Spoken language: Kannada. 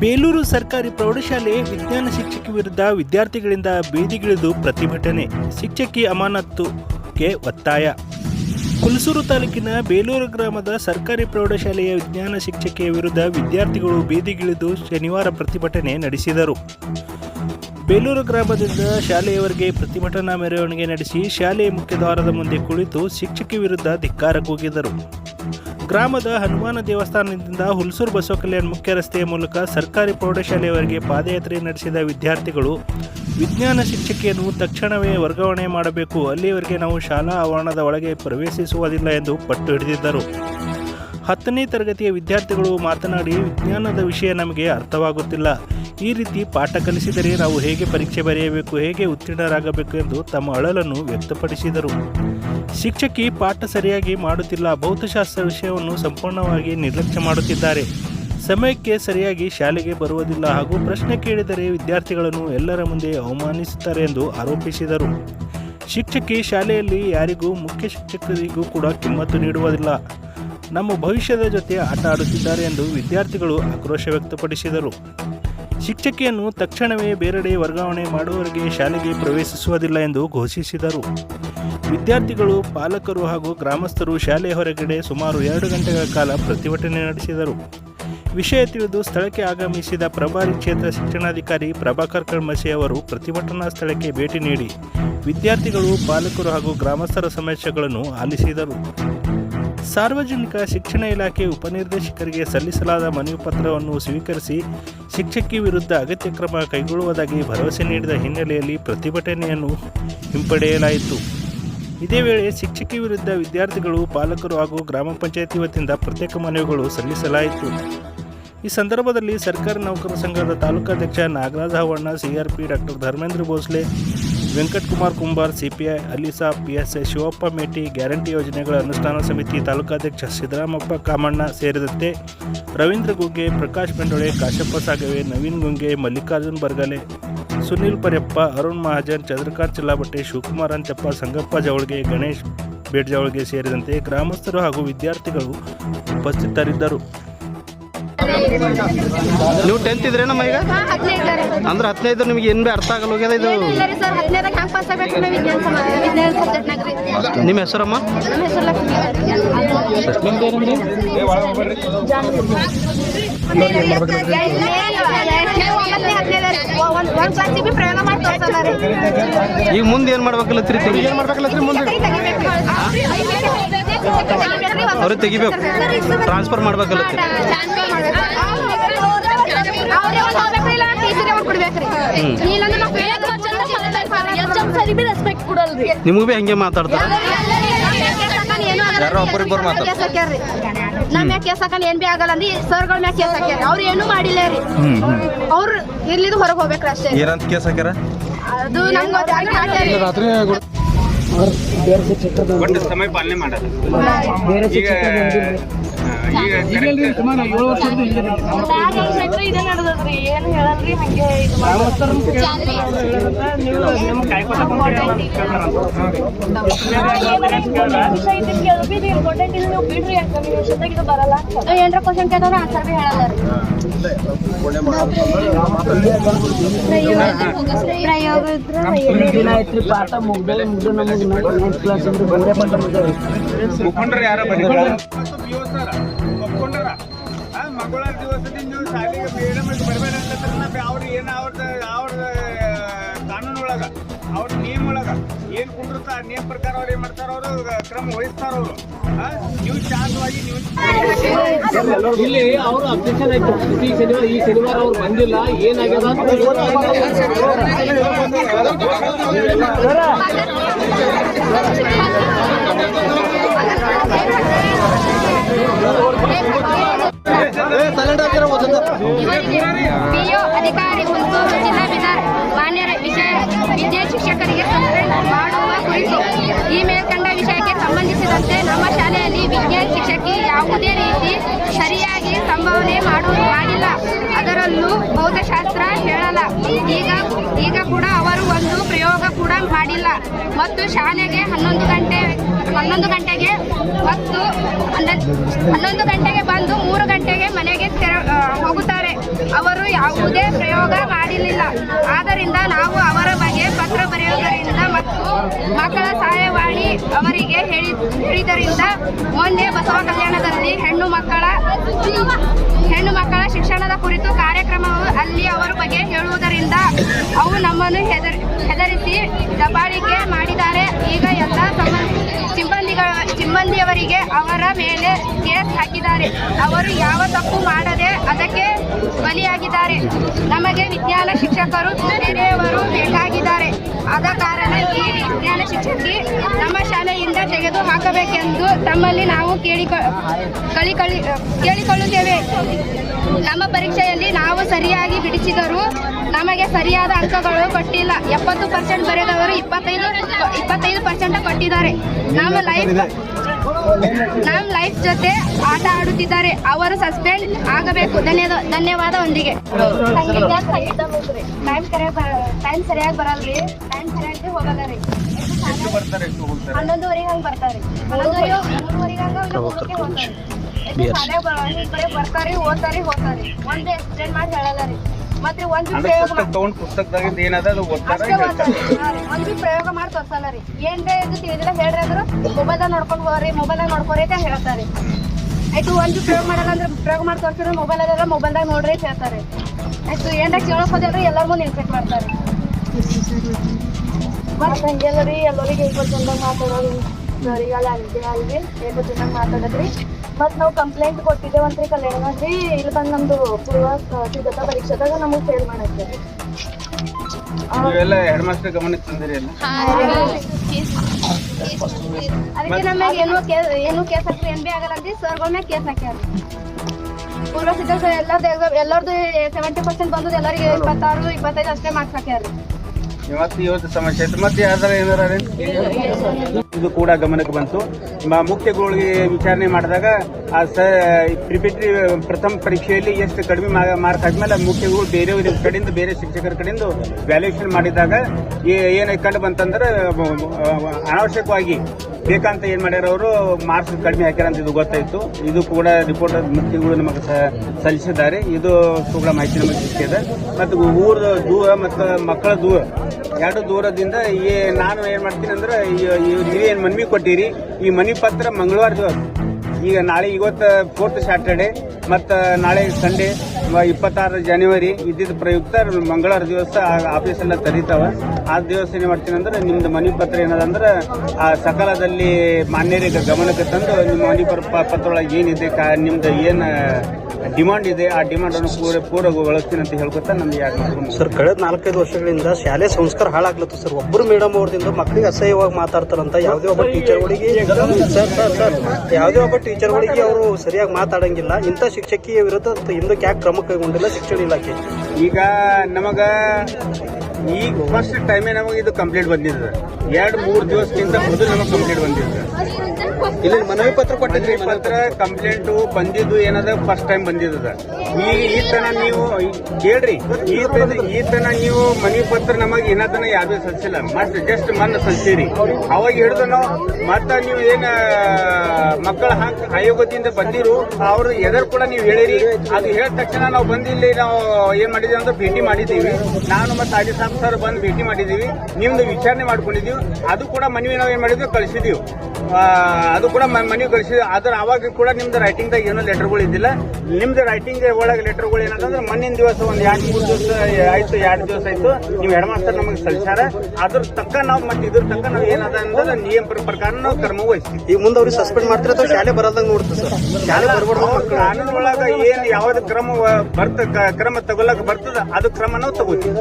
ಬೇಲೂರು ಸರ್ಕಾರಿ ಪ್ರೌಢಶಾಲೆ ವಿಜ್ಞಾನ ಶಿಕ್ಷಕಿ ವಿರುದ್ಧ ವಿದ್ಯಾರ್ಥಿಗಳಿಂದ ಬೀದಿಗಿಳಿದು ಪ್ರತಿಭಟನೆ. ಶಿಕ್ಷಕಿ ಅಮಾನತುಗೆ ಒತ್ತಾಯ. ಹುಲಸೂರು ತಾಲೂಕಿನ ಬೇಲೂರು ಗ್ರಾಮದ ಸರ್ಕಾರಿ ಪ್ರೌಢಶಾಲೆಯ ವಿಜ್ಞಾನ ಶಿಕ್ಷಕಿಯ ವಿರುದ್ಧ ವಿದ್ಯಾರ್ಥಿಗಳು ಬೀದಿಗಿಳಿದು ಶನಿವಾರ ಪ್ರತಿಭಟನೆ ನಡೆಸಿದರು. ಬೇಲೂರು ಗ್ರಾಮದಿಂದ ಶಾಲೆಯವರೆಗೆ ಪ್ರತಿಭಟನಾ ಮೆರವಣಿಗೆ ನಡೆಸಿ ಶಾಲೆಯ ಮುಖ್ಯದ್ವಾರದ ಮುಂದೆ ಕುಳಿತು ಶಿಕ್ಷಕಿ ವಿರುದ್ಧ ಧಿಕ್ಕಾರ ಕೂಗಿದರು ಗ್ರಾಮದ ಹನುಮಾನ ದೇವಸ್ಥಾನದಿಂದ ಹುಲ್ಸೂರು ಬಸವ ಕಲ್ಯಾಣ ಮುಖ್ಯ ರಸ್ತೆಯ ಮೂಲಕ ಸರ್ಕಾರಿ ಪ್ರೌಢಶಾಲೆಯವರೆಗೆ ಪಾದಯಾತ್ರೆ ನಡೆಸಿದ ವಿದ್ಯಾರ್ಥಿಗಳು, ವಿಜ್ಞಾನ ಶಿಕ್ಷಕಿಯನ್ನು ತಕ್ಷಣವೇ ವರ್ಗಾವಣೆ ಮಾಡಬೇಕು. ಅಲ್ಲಿಯವರೆಗೆ ನಾವು ಶಾಲಾ ಆವರಣದ ಒಳಗೆ ಪ್ರವೇಶಿಸುವುದಿಲ್ಲ ಎಂದು ಪಟ್ಟು ಹಿಡಿದಿದ್ದರು. ಹತ್ತನೇ ತರಗತಿಯ ವಿದ್ಯಾರ್ಥಿಗಳು ಮಾತನಾಡಿ, ವಿಜ್ಞಾನದ ವಿಷಯ ನಮಗೆ ಅರ್ಥವಾಗುತ್ತಿಲ್ಲ. ಈ ರೀತಿ ಪಾಠ ಕಲಿಸಿದರೆ ನಾವು ಹೇಗೆ ಪರೀಕ್ಷೆ ಬರೆಯಬೇಕು, ಹೇಗೆ ಉತ್ತೀರ್ಣರಾಗಬೇಕು ಎಂದು ತಮ್ಮ ಅಳಲನ್ನು ವ್ಯಕ್ತಪಡಿಸಿದರು. ಶಿಕ್ಷಕಿ ಪಾಠ ಸರಿಯಾಗಿ ಮಾಡುತ್ತಿಲ್ಲ, ಭೌತಶಾಸ್ತ್ರ ವಿಷಯವನ್ನು ಸಂಪೂರ್ಣವಾಗಿ ನಿರ್ಲಕ್ಷ್ಯ ಮಾಡುತ್ತಿದ್ದಾರೆ. ಸಮಯಕ್ಕೆ ಸರಿಯಾಗಿ ಶಾಲೆಗೆ ಬರುವುದಿಲ್ಲ ಹಾಗೂ ಪ್ರಶ್ನೆ ಕೇಳಿದರೆ ವಿದ್ಯಾರ್ಥಿಗಳನ್ನು ಎಲ್ಲರ ಮುಂದೆ ಅವಮಾನಿಸುತ್ತಾರೆ ಎಂದು ಆರೋಪಿಸಿದರು. ಶಿಕ್ಷಕಿ ಶಾಲೆಯಲ್ಲಿ ಯಾರಿಗೂ, ಮುಖ್ಯ ಶಿಕ್ಷಕರಿಗೂ ಕೂಡ ಕಿಮ್ಮತ್ತು ನೀಡುವುದಿಲ್ಲ. ನಮ್ಮ ಭವಿಷ್ಯದ ಜೊತೆ ಆಟ ಆಡುತ್ತಿದ್ದಾರೆ ಎಂದು ವಿದ್ಯಾರ್ಥಿಗಳು ಆಕ್ರೋಶ ವ್ಯಕ್ತಪಡಿಸಿದರು. ಶಿಕ್ಷಕಿಯನ್ನು ತಕ್ಷಣವೇ ಬೇರೆಡೆ ವರ್ಗಾವಣೆ ಮಾಡುವವರೆಗೆ ಶಾಲೆಗೆ ಪ್ರವೇಶಿಸುವುದಿಲ್ಲ ಎಂದು ಘೋಷಿಸಿದರು. ವಿದ್ಯಾರ್ಥಿಗಳು, ಪಾಲಕರು ಹಾಗೂ ಗ್ರಾಮಸ್ಥರು ಶಾಲೆ ಹೊರಗಡೆ ಸುಮಾರು ಎರಡು ಗಂಟೆಗಳ ಕಾಲ ಪ್ರತಿಭಟನೆ ನಡೆಸಿದರು. ವಿಷಯ ತಿಳಿದು ಸ್ಥಳಕ್ಕೆ ಆಗಮಿಸಿದ ಪ್ರಭಾರಿ ಕ್ಷೇತ್ರ ಶಿಕ್ಷಣಾಧಿಕಾರಿ ಪ್ರಭಾಕರ್ ಕಳ್ಮಸಿ ಅವರು ಪ್ರತಿಭಟನಾ ಸ್ಥಳಕ್ಕೆ ಭೇಟಿ ನೀಡಿ, ವಿದ್ಯಾರ್ಥಿಗಳು, ಪಾಲಕರು ಹಾಗೂ ಗ್ರಾಮಸ್ಥರ ಸಮಸ್ಯೆಗಳನ್ನು ಆಲಿಸಿದರು. ಸಾರ್ವಜನಿಕ ಶಿಕ್ಷಣ ಇಲಾಖೆ ಉಪನಿರ್ದೇಶಕರಿಗೆ ಸಲ್ಲಿಸಲಾದ ಮನವಿ ಪತ್ರವನ್ನು ಸ್ವೀಕರಿಸಿ ಶಿಕ್ಷಕಿ ವಿರುದ್ಧ ಅಗತ್ಯ ಕ್ರಮ ಕೈಗೊಳ್ಳುವುದಾಗಿ ಭರವಸೆ ನೀಡಿದ ಹಿನ್ನೆಲೆಯಲ್ಲಿ ಪ್ರತಿಭಟನೆಯನ್ನು ಹಿಂಪಡೆಯಲಾಯಿತು. ಇದೇ ವೇಳೆ ಶಿಕ್ಷಕಿ ವಿರುದ್ಧ ವಿದ್ಯಾರ್ಥಿಗಳು, ಪಾಲಕರು ಹಾಗೂ ಗ್ರಾಮ ಪಂಚಾಯತಿ ವತಿಯಿಂದ ಪ್ರತ್ಯೇಕ ಮನವಿಗಳು ಸಲ್ಲಿಸಲಾಯಿತು. ಈ ಸಂದರ್ಭದಲ್ಲಿ ಸರ್ಕಾರಿ ನೌಕರ ಸಂಘದ ತಾಲೂಕಾಧ್ಯಕ್ಷ Nagaraja Havanna, C R P doctor Dharmendra Bhosle Venkatakumar Kumbar, C P I, Alisa P S I Shivappa Meti, guarantee ಯೋಜನೆಗಳ ಅನುಷ್ಠಾನ ಸಮಿತಿ ತಾಲೂಕಾಧ್ಯಕ್ಷ ಸಿದ್ದರಾಮಪ್ಪ ಕಾಮಣ್ಣ ಸೇರಿದಂತೆ ರವೀಂದ್ರ ಗುಗ್ಗೆ ಪ್ರಕಾಶ್ ಬೆಂಡೊಳೆ ಕಾಶಪ್ಪ ಸಾಗವೆ, ನವೀನ್ ಗುಂಗೆ, ಮಲ್ಲಿಕಾರ್ಜುನ್ ಬರ್ಗಲೆ, ಸುನಿಲ್ ಪರ್ಯಪ್ಪ, ಅರುಣ್ ಮಹಾಜನ್, ಚಂದ್ರಕಾಂತ್ ಚಿಲ್ಲಾಬಟ್ಟೆ ಶಿವಕುಮಾರ್ ಅಂಚಪ್ಪ, ಸಂಗಪ್ಪ ಜವಳ್ಗೆ, ಗಣೇಶ್ ಬೇಡ್ಜವಳ್ಗೆ ಸೇರಿದಂತೆ ಗ್ರಾಮಸ್ಥರು ಹಾಗೂ ವಿದ್ಯಾರ್ಥಿಗಳು ಉಪಸ್ಥಿತರಿದ್ದರು. ನೀವು ಟೆಂತ್ ಇದ್ರೇನಮ್ಮ ಈಗ? ಅಂದ್ರೆ ಹದಿನೈದು ನಿಮ್ಗೆ ಏನು ಬೇ ಅರ್ಥ ಆಗಲ್ಲ ಹೋಗ್ಯದ ಇದು? ನಿಮ್ಮ ಹೆಸರಮ್ಮ? ಈಗ ಮುಂದೆ ಏನು ಮಾಡ್ಬೇಕಲ್ಲತ್ರಿ ಏನ್ ಮಾಡ್ಬೇಕಲ್ಲತ್ರಿ ಮುಂದೆ? ಅವ್ರಿಗೆ ತೆಗಿಬೇಕು. ಟ್ರಾನ್ಸ್ಫರ್ ಮಾಡ್ಬೇಕಲ್ಲತ್ರಿ ನಿಮಗೂ ಭೀ ಹಂಗೆ ಮಾತಾಡ್ತಾರೆ? ಯಾರೋ ಒಬ್ಬರಿಬ್ಬರು ಮಾತಾಡ್ತಾರೆ. ನಮ್ಮ ಮ್ಯಾಗ ಕೇಸ್ ಹಾಕಲ್ಲ ಏನ್ ಬಿ ಆಗಲ್ಲ ಅಂದಿ ಸರ್ಗಳ ಮ್ಯಾಕ್ ಕೇಸ್ ಹಾಕ್ಯಾರ. ಅವ್ರು ಏನು ಮಾಡಿಲ್ಲ ರೀ. ಅವ್ರು ಇರ್ಲಿದ್ದು ಹೊರಗೆ ಹೋಗ್ಬೇಕ್ರಿ ಅಷ್ಟೇ. ಏನಂತ ಕೇಸ್ ಹಾಕ್ಯಾರ? ಅದು ನಂಗೆ ಒಟ್ಟು ಸಮಯ ಪಾಲನೆ ಈಗ ಈಗ ಏನು ಹೇಳಲ್ರಿ ಹಂಗೆ ಏನ್ರ ಕ್ವಶನ್ ಕೇಳಿದ್ರೆ ಆನ್ಸರ್ ಬಿ ಹೇಳಲ್ಲ ಪ್ರಯೋಗ ಇದ್ರೆ ಮುಖಂಡರು ಯಾರೋ ಬಂದಿದ್ದಾರೆ. ಮಕ್ಕಳ ದಿವಸದಿಂದ ನೀವು ಶಾಲೆಗೆ ಮೇಡಮ್ ಬರಬೇಡ ಅಂತ ಅವ್ರು ಏನು ಅವ್ರದ್ದು ಅವ್ರದ್ದು ಕಾನೂನು ಒಳಗ ಅವ್ರ ನಿಯಮ ಒಳಗ ಏನು ಕುಂಡಿರ್ತ ಆ ನಿಯಮ ಪ್ರಕಾರ ಅವ್ರು ಏನು ಮಾಡ್ತಾರ ಅವರು ಕ್ರಮ ವಹಿಸ್ತಾರ ಅವರು. ನೀವು ಶಾಂತವಾಗಿ ನೀವು ಇಲ್ಲಿ ಅವರು ಅಬ್ಜೆಕ್ಷನ್ ಆಯ್ತು. ಈ ಶನಿವಾರ ಈ ಶನಿವಾರ ಅವ್ರು ಬಂದಿಲ್ಲ. ಏನಾಗ್ಯದ ಅಂತ ಶಿಕ್ಷಕಿ ಯಾವುದೇ ರೀತಿ ಸರಿಯಾಗಿ ಸಂಭಾವನೆ ಮಾಡು ಮಾಡಿಲ್ಲ. ಅದರಲ್ಲೂ ಭೌತಶಾಸ್ತ್ರ ಹೇಳಲ್ಲ. ಈಗ ಈಗ ಕೂಡ ಅವರು ಒಂದು ಪ್ರಯೋಗ ಕೂಡ ಮಾಡಿಲ್ಲ. ಮತ್ತು ಶಾಲೆಗೆ ಹನ್ನೊಂದು ಗಂಟೆ, ಹನ್ನೊಂದು ಗಂಟೆಗೆ ಮತ್ತು ಹನ್ನೊಂದು ಗಂಟೆಗೆ ಬಂದು ಮೂರು ಗಂಟೆಗೆ ಮನೆಗೆ ತೆರ ಯಾವುದೇ ಪ್ರಯೋಗ ಮಾಡಿರಲಿಲ್ಲ ಆದ್ದರಿಂದ ನಾವು ಅವರ ಬಗ್ಗೆ ಪತ್ರ ಬರೆಯೋದರಿಂದ ಮತ್ತು ಮಕ್ಕಳ ಸಹಾಯವಾಣಿ ಅವರಿಗೆ ಹೇಳಿ ಹೇಳಿದ್ದರಿಂದ ಮೊನ್ನೆ ಬಸವ ಕಲ್ಯಾಣದಲ್ಲಿ ಹೆಣ್ಣು ಮಕ್ಕಳ ಹೆಣ್ಣು ಮಕ್ಕಳ ಶಿಕ್ಷಣ ಅವರ ಮೇಲೆ ಕೇಸ್ ಹಾಕಿದ್ದಾರೆ. ಅವರು ಯಾವ ತಪ್ಪು ಮಾಡದೆ ಅದಕ್ಕೆ ಬಲಿಯಾಗಿದ್ದಾರೆ. ನಮಗೆ ವಿಜ್ಞಾನ ಶಿಕ್ಷಕರು ಬೇರೆಯವರು ಬೇಕಾಗಿದ್ದಾರೆ. ಆದ ಕಾರಣ ಈ ವಿಜ್ಞಾನ ಶಿಕ್ಷಕಿ ನಮ್ಮ ಶಾಲೆಯಿಂದ ತೆಗೆದು ಹಾಕಬೇಕೆಂದು ತಮ್ಮಲ್ಲಿ ನಾವು ಕೇಳಿಕ ಕಳಿ ಕಳಿ ಕೇಳಿಕೊಳ್ಳುತ್ತೇವೆ. ನಮ್ಮ ಪರೀಕ್ಷೆಯಲ್ಲಿ ನಾವು ಸರಿಯಾಗಿ ಬಿಡಿಸಿದರೂ ನಮಗೆ ಸರಿಯಾದ ಅಂಕಗಳು ಕೊಟ್ಟಿಲ್ಲ. ಎಪ್ಪತ್ತು ಪರ್ಸೆಂಟ್ ಬರೆದವರು ಇಪ್ಪತ್ತೈದು ಇಪ್ಪತ್ತೈದು ಪರ್ಸೆಂಟ್ ಕೊಟ್ಟಿದ್ದಾರೆ. ನಮ್ಮ ಲೈಫ್ ನಮ್ಮ ಲೈಫ್ ಜೊತೆ ಆಟ ಆಡುತ್ತಿದ್ದಾರೆ. ಅವರು ಸಸ್ಪೆಂಡ್ ಆಗಬೇಕು. ಧನ್ಯವಾದ ಧನ್ಯವಾದ ಒಂದಿಗೆ ಟೈಮ್ ಸರಿಯಾಗಿ ಟೈಮ್ ಸರಿಯಾಗಿ ಬರಲ್ರಿ. ಟೈಮ್ ಸರಿಯಾಗಿ ಹೋಗಲ್ಲ ರೀ. ಹನ್ನೊಂದುವರೆಗೆ ಹಂಗೆ ಬರ್ತಾರೆ. ಹನ್ನೊಂದುವರೆ ಮೂರುವರೆಗೆ ಹಂಗೆ ಹೋಗಕ್ಕೆ ಹೋಗ್ತಾರೆ. ಬರ್ತಾರೆ ಓದ್ತಾರೆ ಹೋಗ್ತಾರೆ. ಒಂದು ಎಕ್ಸ್ಟೆಂಡ್ ಮಾಡಿ ಹೇಳಲ್ಲ ರೀ. ಮತ್ತೆ ಒಂದು ಅಂದ್ರೆ ಪ್ರಯೋಗ ಪುಸ್ತಕ ತಗೊಂಡ್ ಪುಸ್ತಕದಾಗ ಏನಾದ ಅದು ಓದ್ತಾರ ಅಷ್ಟೇ. ಒಂದ್ ಬಿ ಪ್ರಯೋಗ ಮಾಡಿ ತೋರ್ಸಲ್ಲ ರೀ ಏನ್ರೇ ಇದು ತಿಳಿದಿಲ್ಲ ಹೇಳ್ರಿ ಅಂದ್ರು ಮೊಬೈಲ್ದಾಗ ನೋಡ್ಕೊಂಡು ಹೋಗ್ರಿ ಮೊಬೈಲ್ದಾಗ ನೋಡ್ಕೊರಿ ಅಂತ ಹೇಳ್ತಾರೆ. ಆಯ್ತು ಒಂದು ಪ್ರಯೋಗ ಮಾಡಲ್ಲ ಅಂದ್ರೆ ಪ್ರಯೋಗ ಮಾಡಿ ತೋರ್ಸಿದ್ರೆ ಮೊಬೈಲ್ ಅದೆಲ್ಲ ಮೊಬೈಲ್ದಾಗ ನೋಡ್ರಿ ಅಂತ ಹೇಳ್ತಾರೆ. ಆಯ್ತು ಏನ್ರ ಕೇಳಕ್ ಹೋದ್ರೆ ಎಲ್ಲರ ಮುಂದೆ ಇನ್ಫೆಕ್ಟ್ ಮಾಡ್ತಾರೆ. ಮತ್ತೆ ಹಂಗೆಲ್ಲ ರೀ ಎಲ್ಲರಿಗೆ ಹೇಳ್ಕೊಟ್ಟು ಚಂದಾಗ ಮಾತಾಡೋದು ಅಲ್ಲಿ ಅಲ್ಲಿಗೆ ಅಲ್ಲಿಗೆ ಹೇಳ್ಕೊಟ್ಟು ಚಂದಾಗ ಮಾತಾಡೋದ್ರಿ. ಮತ್ತು ನಾವು ಕಂಪ್ಲೇಂಟ್ ಕೊಟ್ಟಿದ್ದೇವಂತ್ರಿ ಕಲ್ಯಾಣದಲ್ಲಿ ಇಲ್ಲಿ ಬಂದು ನಮ್ಮದು ಪೂರ್ವ ಸಿದ್ಧತಾ ಪರೀಕ್ಷೆದಾಗ ನಮಗೆ ಫೇಲ್ ಮಾಡಕ್ಕೆ ನೀವೆಲ್ಲ ಹೆಡ್ ಮಾಸ್ಟರ್ ಅದಕ್ಕೆ ಏನು ಕೇಸ್ ಏನೂ ಕೇಸ್ ಹಾಕ್ರಿ ಏನು ಭೀ ಆಗಲ್ಲ ಅಂತ ಸರ್ಗಳ ಮೇಲೆ ಕೇಸ್ ಹಾಕ್ಯಾರ ಪೂರ್ವ ಸಿದ್ಧತೆ ಎಲ್ಲರದ್ದು ಎಕ್ಸಾಮ್ ಎಲ್ಲರದ್ದು ಸೆವೆಂಟಿ ಪರ್ಸೆಂಟ್ ಬಂದದ್ದು ಎಲ್ಲರಿಗೆ ಇಪ್ಪತ್ತಾರು ಇಪ್ಪತ್ತೈದು ಅಷ್ಟೇ ಮಾರ್ಕ್ಸ್ ಹಾಕ್ಯಾರ ಇವತ್ತು ಇವತ್ತು ಸಮಸ್ಯೆ ಐತೆ ಮತ್ತೆ ಯಾವ್ದಾರ ಏನಾರ ಇದು ಕೂಡ ಗಮನಕ್ಕೆ ಬಂತು. ಮ- ಮುಖ್ಯ ಗುರುಗಳಿಗೆ ವಿಚಾರಣೆ ಮಾಡಿದಾಗ, ಆ ಸ ಪ್ರಿಪೇಟರಿ ಪ್ರಥಮ ಪರೀಕ್ಷೆಯಲ್ಲಿ ಎಷ್ಟು ಕಡಿಮೆ ಮಾರ್ಕ್ ಆದ್ಮೇಲೆ ಮುಖ್ಯ ಗುರು ಬೇರೆ ಕಡೆಯಿಂದ, ಬೇರೆ ಶಿಕ್ಷಕರ ಕಡೆಯಿಂದ ವ್ಯಾಲ್ಯೂಷನ್ ಮಾಡಿದಾಗ ಏನ್ ಕಂಡು ಬಂತಂದ್ರೆ ಅನಾವಶ್ಯಕವಾಗಿ ಬೇಕಂತ ಏನ್ ಮಾಡ್ಯಾರ ಅವರು, ಮಾರ್ಕ್ಸ್ ಕಡಿಮೆ ಹಾಕ್ಯಾರ ಅಂತ ಇದು ಗೊತ್ತಾಯ್ತು. ಇದು ಕೂಡ ರಿಪೋರ್ಟ್ ಮುಖ್ಯಗಳು ನಮಗೆ ಸಲ್ಲಿಸಿದ್ದಾರೆ. ಇದು ಕೂಡ ಮಾಹಿತಿ ನಮಗೆ ಸಿಕ್ಕಿದೆ. ಮತ್ತು ಊರ ದೂರ ಮತ್ತು ಮಕ್ಕಳ ದೂರ ಎರಡು ದೂರದಿಂದ ಈ ನಾನು ಏನು ಮಾಡ್ತೀನಿ ಅಂದ್ರೆ ನೀವೇನ್ ಮನವಿ ಕೊಟ್ಟಿರಿ. ಈ ಮನವಿ ಪತ್ರ ಮಂಗಳವಾರ ಈಗ ನಾಳೆ ಇವತ್ತು ಫೋರ್ತ್ ಸ್ಯಾಟರ್ಡೆ ಮತ್ತು ನಾಳೆ ಸಂಡೇ ಇಪ್ಪತ್ತಾರು ಜನವರಿ ಇದ್ದಿದ್ದ ಪ್ರಯುಕ್ತ ಮಂಗಳವಾರ ದಿವಸ ಆಫೀಸ್ ಎಲ್ಲ ತೆರೀತಾವ ಆ ದಿವಸ ಏನು ಮಾಡ್ತೀನಿ ಅಂದ್ರೆ ನಿಮ್ದು ಮನೆ ಪತ್ರ ಏನದಂದ್ರೆ ಆ ಸಕಾಲದಲ್ಲಿ ಮಾನ್ಯರಿಗೆ ಗಮನಕ್ಕೆ ತಂದು ನಿಮ್ಮ ಮನಿ ಪತ್ರೊಳಗೆ ಏನಿದೆ ಕಾ, ನಿಮ್ದು ಏನು ಡಿಮಾಂಡ್ ಇದೆ, ಆ ಡಿಮಾಂಡ್ ಅನ್ನು ಪೂರ ಬಳಸ್ತೀನಿ ಅಂತ ಹೇಳ್ಕೊತಾ ನಮ್ಗೆ ಯಾಕೆ ಸರ್, ಕಳೆದ ನಾಲ್ಕೈದು ವರ್ಷಗಳಿಂದ ಶಾಲೆ ಸಂಸ್ಕಾರ ಹಾಳಾಗ್ಲತ್ತು ಸರ್. ಒಬ್ಬರು ಮೇಡಮ್ ಅವ್ರದಿಂದ ಮಕ್ಕಳಿಗೆ ಅಸಹ್ಯವಾಗಿ ಮಾತಾಡ್ತಾರಂತ ಯಾವುದೇ ಒಬ್ಬ ಟೀಚರ್ಗಳಿಗೆ ಸರ್ ಸರ್ ಸರ್. ಯಾವುದೇ ಒಬ್ಬ ಟೀಚರ್ಗಳಿಗೆ ಅವರು ಸರಿಯಾಗಿ ಮಾತಾಡಂಗಿಲ್ಲ. ಇಂಥ ಶಿಕ್ಷಕಿಯ ವಿರುದ್ಧ ಹಿಂದಕ್ಕೆ ಯಾಕೆ ಕ್ರಮ ಕೈಗೊಂಡಿಲ್ಲ ಶಿಕ್ಷಣ ಇಲಾಖೆ. ಈಗ ನಮಗ ಈಗ ಫಸ್ಟ್ ಟೈಮೇ ನಮಗೆ ಇದು ಕಂಪ್ಲೇಂಟ್ ಬಂದಿದೆ. ಎರಡು ಮೂರು ದಿವಸಕ್ಕಿಂತ ಮೊದಲು ನಮಗೆ ಕಂಪ್ಲೇಂಟ್ ಬಂದಿದೆ. ಇಲ್ಲಿ ಮನವಿ ಪತ್ರ ಕೊಟ್ಟಿದ್ರಿ? ಪತ್ರ ಕಂಪ್ಲೇಂಟ್ ಬಂದಿದ್ದು ಏನದ? ಫಸ್ಟ್ ಟೈಮ್ ಬಂದಿದ್ದದ ಈಗ ಈ ತನ ನೀವು ಕೇಳ್ರಿ ಈ ತನ, ಈ ನೀವು ಮನವಿ ಪತ್ರ ನಮಗೆ ಏನದನ್ನ ಯಾವ್ದು ಸಲ್ಸಿಲ್ಲ ಮತ್ತೆ ಜಸ್ಟ್ ಮನ್ನ ಸಲ್ಸಿರಿ ಅವಾಗ ಹಿಡಿದು ನಾವು, ಮತ್ತ ನೀವು ಏನ ಮಕ್ಕಳ ಹಕ್, ಆಯೋಗದಿಂದ ಬಂದಿರು, ಅವ್ರು ಎದರ್ ಕೂಡ ನೀವು ಹೇಳಿರಿ. ಅದು ಹೇಳಿದ ತಕ್ಷಣ ನಾವು ಬಂದಿಲ್ಲಿ ನಾವು ಏನ್ ಮಾಡಿದೀವಿ ಅಂದ್ರೆ ಭೇಟಿ ಮಾಡಿದ್ದೀವಿ ನಾನು ಮತ್ತೆ ಸಾಬ್ ಸರ್ ಬಂದು ಭೇಟಿ ಮಾಡಿದ್ದೀವಿ ನಿಮ್ದು ವಿಚಾರಣೆ ಮಾಡ್ಕೊಂಡಿದ್ದೀವಿ ಅದು ಕೂಡ ಮನವಿ ನಾವು ಏನ್ ಮಾಡಿದ್ವಿ, ಕಳಿಸಿದೀವಿ. ಅದು ಕೂಡ ಮನೆಗೆ ಕಳಿಸಿದ ಆದ್ರೆ ಅದ್ರ ಅವಾಗ ಕೂಡ ನಿಮ್ದು ರೈಟಿಂಗ್ದಾಗ ಏನೋ ಲೆಟರ್ಗಳು ಇದ್ದಿಲ್ಲ. ನಿಮ್ದು ರೈಟಿಂಗ್ ಒಳಗೆ ಲೆಟರ್ಗಳು ಏನಂತಂದ್ರೆ ಮಣ್ಣಿನ ದಿವಸ ಒಂದು ಎರಡು ಮೂರು ದಿವಸ ಆಯ್ತು ಎರಡು ದಿವಸ ಆಯ್ತು. ನೀವು ಹೆಡ್ ಮಾಸ್ಟರ್ ನಮಗೆ ಸಲ್ಲಿಸ್ಯಾರ ಅದ್ರ ತಕ್ಕ ನಾವು ಮತ್ತೆ ಇದ್ರ ತಕ್ಕ ನಾವು ಏನದ ಅಂದ್ರೆ ನಿಯಮ ಪ್ರ- ಪ್ರಕಾರ ನಾವು ಕರ್ಮ ವಹಿಸ್ತೀವಿ. ಈಗ ಮುಂದೆ ಅವ್ರಿಗೆ ಸಸ್ಪೆಂಡ್ ಮಾಡ್ತಾರೆ ಅಥವಾ ಶಾಲೆ ಬರೋದಂಗ ನೋಡ್ತಾರೆ ಸರ್? ಶಾಲೆ ಬರ್ಬಾರ್ದು ಕಾನೂನು ಒಳಗ ಏನ್ ಯಾವ್ದು ಕ್ರಮ ಬರ್ತ ಕ್ರಮ ತಗೊಳಕ್ ಬರ್ತದ ಅದು ಕ್ರಮ ನಾವು ತಗೋತೀವಿ.